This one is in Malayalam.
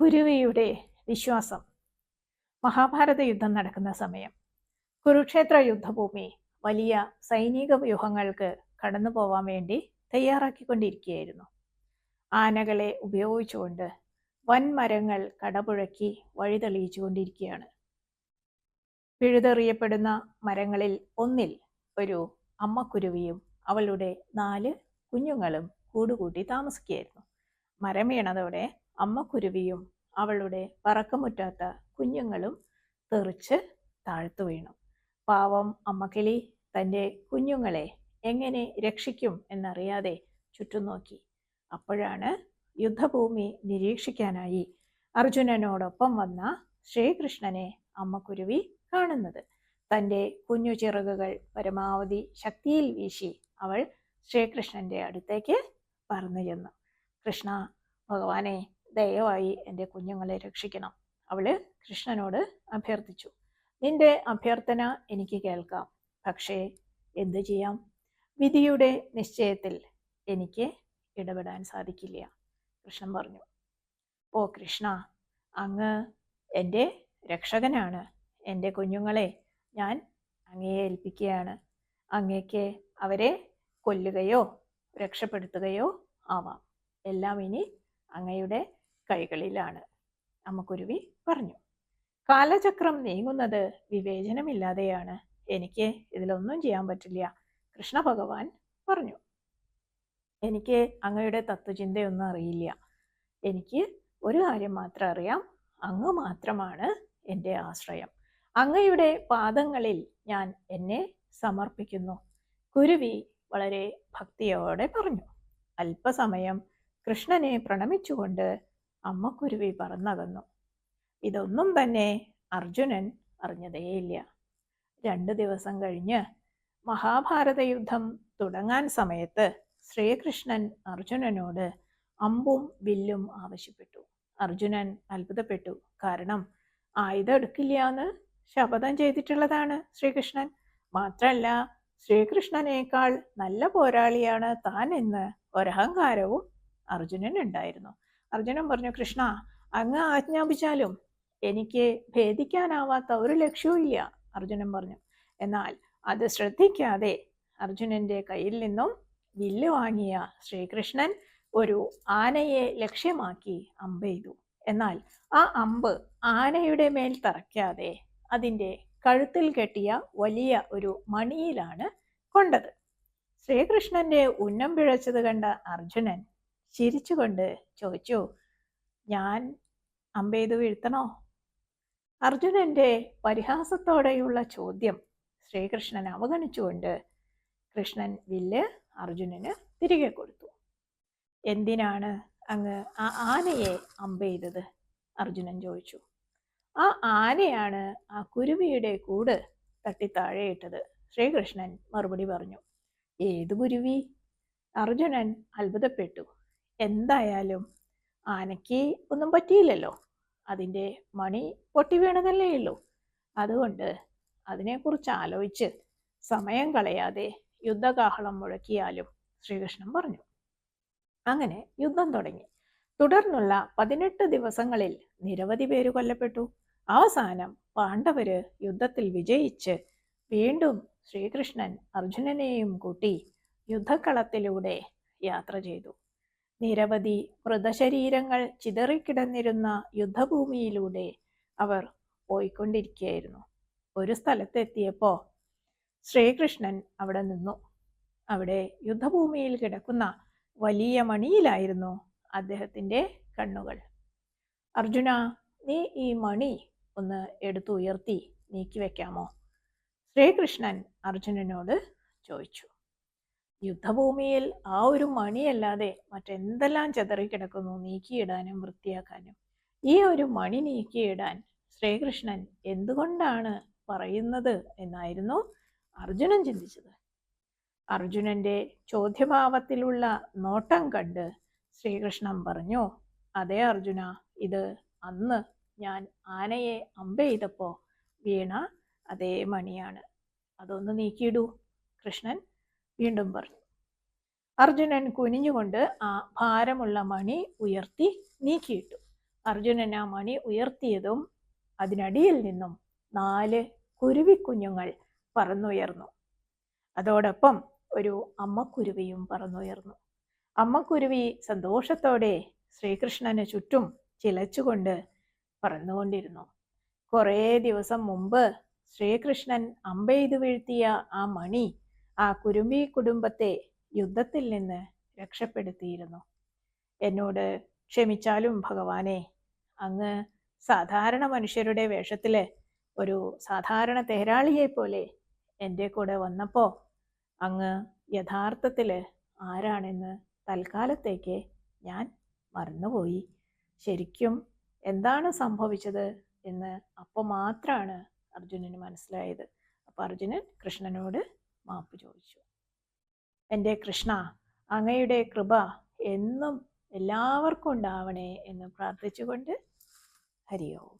കുരുവിയുടെ വിശ്വാസം. മഹാഭാരത യുദ്ധം നടക്കുന്ന സമയം. കുരുക്ഷേത്ര യുദ്ധഭൂമി വലിയ സൈനിക വ്യൂഹങ്ങൾക്ക് കടന്നു പോവാൻ വേണ്ടി തയ്യാറാക്കിക്കൊണ്ടിരിക്കുകയായിരുന്നു. ആനകളെ ഉപയോഗിച്ചുകൊണ്ട് വൻമരങ്ങൾ കടപുഴക്കി വഴി തെളിയിച്ചുകൊണ്ടിരിക്കുകയാണ് പിഴുതെറിയപ്പെടുന്ന മരങ്ങളിൽ ഒന്നിൽ ഒരു അമ്മക്കുരുവിയും അവളുടെ നാല് കുഞ്ഞുങ്ങളും കൂടുകൂട്ടി താമസിക്കുകയായിരുന്നു. മരം വീണതോടെ അമ്മക്കുരുവിയും അവളുടെ പറക്കമുറ്റാത്ത കുഞ്ഞുങ്ങളും തെറിച്ച് താഴ്ത്തു വീണു. പാവം അമ്മക്കിളി തന്റെ കുഞ്ഞുങ്ങളെ എങ്ങനെ രക്ഷിക്കും എന്നറിയാതെ ചുറ്റും നോക്കി അപ്പോഴാണ് യുദ്ധഭൂമി നിരീക്ഷിക്കാനായി അർജുനനോടൊപ്പം വന്ന ശ്രീകൃഷ്ണനെ അമ്മക്കുരുവി കാണുന്നത്. തന്റെ കുഞ്ഞു ചിറകുകൾ പരമാവധി ശക്തിയിൽ വീശി അവൾ ശ്രീകൃഷ്ണന്റെ അടുത്തേക്ക് പറഞ്ഞു ചെന്നു കൃഷ്ണ ഭഗവാനെ ദയവായി എന്റെ കുഞ്ഞുങ്ങളെ രക്ഷിക്കണം. അവൾ കൃഷ്ണനോട് അഭ്യർത്ഥിച്ചു. നിന്റെ അഭ്യർത്ഥന എനിക്ക് കേൾക്കാം. പക്ഷേ എന്തു ചെയ്യാം? വിധിയുടെ നിശ്ചയത്തിൽ എനിക്ക് ഇടപെടാൻ സാധിക്കില്ല കൃഷ്ണൻ പറഞ്ഞു. ഓ കൃഷ്ണ അങ്ങ് എന്റെ രക്ഷകനാണ്. എന്റെ കുഞ്ഞുങ്ങളെ ഞാൻ അങ്ങയെ ഏൽപ്പിക്കുകയാണ്. അങ്ങേക്ക് അവരെ കൊല്ലുകയോ രക്ഷപ്പെടുത്തുകയോ ആവാം. എല്ലാം ഇനി അങ്ങയുടെ കൈകളിലാണ്. അമ്മക്കുരുവി പറഞ്ഞു. കാലചക്രം നീങ്ങുന്നത് വിവേചനമില്ലാതെയാണ്. എനിക്ക് ഇതിലൊന്നും ചെയ്യാൻ പറ്റില്ല. കൃഷ്ണ ഭഗവാൻ പറഞ്ഞു. എനിക്ക് അങ്ങയുടെ തത്വചിന്തയൊന്നും അറിയില്ല. എനിക്ക് ഒരു കാര്യം മാത്രം അറിയാം. അങ്ങ് മാത്രമാണ് എന്റെ ആശ്രയം. അങ്ങയുടെ പാദങ്ങളിൽ ഞാൻ എന്നെ സമർപ്പിക്കുന്നു. കുരുവി വളരെ ഭക്തിയോടെ പറഞ്ഞു. അല്പസമയം കൃഷ്ണനെ പ്രണമിച്ചുകൊണ്ട് അമ്മക്കുരുവി പറന്നകന്നു. ഇതൊന്നും തന്നെ അർജുനൻ അറിഞ്ഞതേയില്ല. രണ്ടു ദിവസം കഴിഞ്ഞ് മഹാഭാരത യുദ്ധം തുടങ്ങാൻ സമയത്ത് ശ്രീകൃഷ്ണൻ അർജുനനോട് അമ്പും വില്ലും ആവശ്യപ്പെട്ടു. അർജുനൻ അത്ഭുതപ്പെട്ടു. കാരണം ആയുധം എടുക്കില്ല എന്ന് ശപഥം ചെയ്തിട്ടുള്ളതാണ് ശ്രീകൃഷ്ണൻ. മാത്രമല്ല ശ്രീകൃഷ്ണനേക്കാൾ നല്ല പോരാളിയാണ് താൻ എന്ന് ഒരഹങ്കാരവും അർജുനൻ ഉണ്ടായിരുന്നു അർജുനൻ പറഞ്ഞു കൃഷ്ണ അങ്ങ് ആജ്ഞാപിച്ചാലും എനിക്ക് ഭേദിക്കാനാവാത്ത ഒരു ലക്ഷ്യവും ഇല്ല അർജുനൻ പറഞ്ഞു. എന്നാൽ അത് ശ്രദ്ധിക്കാതെ അർജുനന്റെ കയ്യിൽ നിന്നും വില്ല് വാങ്ങിയ ശ്രീകൃഷ്ണൻ ഒരു ആനയെ ലക്ഷ്യമാക്കി അമ്പെയ്തു എന്നാൽ ആ അമ്പ് ആനയുടെ മേൽ തറയ്ക്കാതെ അതിന്റെ കഴുത്തിൽ കെട്ടിയ വലിയ ഒരു മണിയിലാണ് കൊണ്ടത്. ശ്രീകൃഷ്ണന്റെ ഉന്നം പിഴച്ചത് കണ്ട അർജുനൻ ചിരിച്ചുകൊണ്ട് ചോദിച്ചു ഞാൻ അമ്പെയ്ത് വീഴ്ത്തണോ? അർജുനന്റെ പരിഹാസത്തോടെയുള്ള ചോദ്യം ശ്രീകൃഷ്ണൻ അവഗണിച്ചുകൊണ്ട് കൃഷ്ണൻ വില്ല് അർജുനന് തിരികെ കൊടുത്തു. എന്തിനാണ് അങ്ങ് ആ ആനയെ അമ്പെയ്തത് അർജുനൻ ചോദിച്ചു. ആ ആനയാണ് ആ കുരുവിയുടെ കൂട് തട്ടി താഴെയിട്ടത് ശ്രീകൃഷ്ണൻ മറുപടി പറഞ്ഞു. ഏത് കുരുവി? അർജുനൻ അത്ഭുതപ്പെട്ടു. എന്തായാലും ആനയ്ക്ക് ഒന്നും പറ്റിയില്ലല്ലോ. അതിന്റെ മണി പൊട്ടി വീണതല്ലേ ഉള്ളൂ. അതുകൊണ്ട് അതിനെക്കുറിച്ച് ആലോചിച്ച് സമയം കളയാതെ യുദ്ധകാഹളം മുഴക്കിയാലും ശ്രീകൃഷ്ണൻ പറഞ്ഞു. അങ്ങനെ യുദ്ധം തുടങ്ങി. തുടർന്നുള്ള പതിനെട്ട് ദിവസങ്ങളിൽ നിരവധി പേര് കൊല്ലപ്പെട്ടു. അവസാനം പാണ്ഡവര് യുദ്ധത്തിൽ വിജയിച്ച് വീണ്ടും ശ്രീകൃഷ്ണൻ അർജുനനെയും കൂട്ടി യുദ്ധക്കളത്തിലൂടെ യാത്ര ചെയ്തു. നിരവധി മൃതശരീരങ്ങൾ ചിതറിക്കിടന്നിരുന്ന യുദ്ധഭൂമിയിലൂടെ അവർ പോയിക്കൊണ്ടിരിക്കുകയായിരുന്നു. ഒരു സ്ഥലത്തെത്തിയപ്പോൾ ശ്രീകൃഷ്ണൻ അവിടെ നിന്നു. അവിടെ യുദ്ധഭൂമിയിൽ കിടക്കുന്ന വലിയ മണിയിലായിരുന്നു അദ്ദേഹത്തിന്റെ കണ്ണുകൾ. അർജുന നീ ഈ മണി ഒന്ന് എടുത്തുയർത്തി നീക്കി വെക്കാമോ ശ്രീകൃഷ്ണൻ അർജുനനോട് ചോദിച്ചു. യുദ്ധഭൂമിയിൽ ആ ഒരു മണിയല്ലാതെ മറ്റെന്തെല്ലാം ചെതറിക്കിടക്കുന്നു നീക്കിയിടാനും വൃത്തിയാക്കാനും. ഈ ഒരു മണി നീക്കിയിടാൻ ശ്രീകൃഷ്ണൻ എന്തുകൊണ്ടാണ് പറയുന്നത് എന്നായിരുന്നു അർജുനൻ ചിന്തിച്ചത്. അർജുനന്റെ ചോദ്യഭാവത്തിലുള്ള നോട്ടം കണ്ട് ശ്രീകൃഷ്ണൻ പറഞ്ഞു അതേ അർജുന ഇത് അന്ന് ഞാൻ ആനയെ അമ്പെയ്തപ്പോൾ വീണ അതേ മണിയാണ്. അതൊന്ന് നീക്കിയിടൂ. കൃഷ്ണൻ വീണ്ടും പറഞ്ഞു. അർജുനൻ കുനിഞ്ഞുകൊണ്ട് ആ ഭാരമുള്ള മണി ഉയർത്തി നീക്കിയിട്ടു. അർജുനൻ ആ മണി ഉയർത്തിയതും അതിനടിയിൽ നിന്നും നാല് കുരുവിക്കുഞ്ഞുങ്ങൾ പറന്നുയർന്നു. അതോടൊപ്പം ഒരു അമ്മക്കുരുവിയും പറന്നുയർന്നു. അമ്മക്കുരുവി സന്തോഷത്തോടെ ശ്രീകൃഷ്ണന് ചുറ്റും ചിലച്ചുകൊണ്ട് പറന്നുകൊണ്ടിരുന്നു. കുറേ ദിവസം മുമ്പ് ശ്രീകൃഷ്ണൻ അമ്പെയ്തു വീഴ്ത്തിയ ആ മണി ആ കുരുമ്പി കുടുംബത്തെ യുദ്ധത്തിൽ നിന്ന് രക്ഷപ്പെടുത്തിയിരുന്നു. എന്നോട് ക്ഷമിച്ചാലും ഭഗവാനെ അങ്ങ് സാധാരണ മനുഷ്യരുടെ വേഷത്തിൽ ഒരു സാധാരണ തേരാളിയെ പോലെ എന്റെ കൂടെ വന്നപ്പോൾ അങ്ങ് യഥാർത്ഥത്തിൽ ആരാണെന്ന് തൽക്കാലത്തേക്ക് ഞാൻ മറന്നുപോയി. ശരിക്കും എന്താണ് സംഭവിച്ചത് എന്ന് അപ്പോൾ മാത്രമാണ് അർജുനന് മനസ്സിലായത്. അപ്പോൾ അർജുനൻ കൃഷ്ണനോട് മാപ്പ് ചോദിച്ചു. എന്റെ കൃഷ്ണ അങ്ങയുടെ കൃപ എന്നും എല്ലാവർക്കും ഉണ്ടാവണേ എന്ന് പ്രാർത്ഥിച്ചുകൊണ്ട് ഹരി ഓം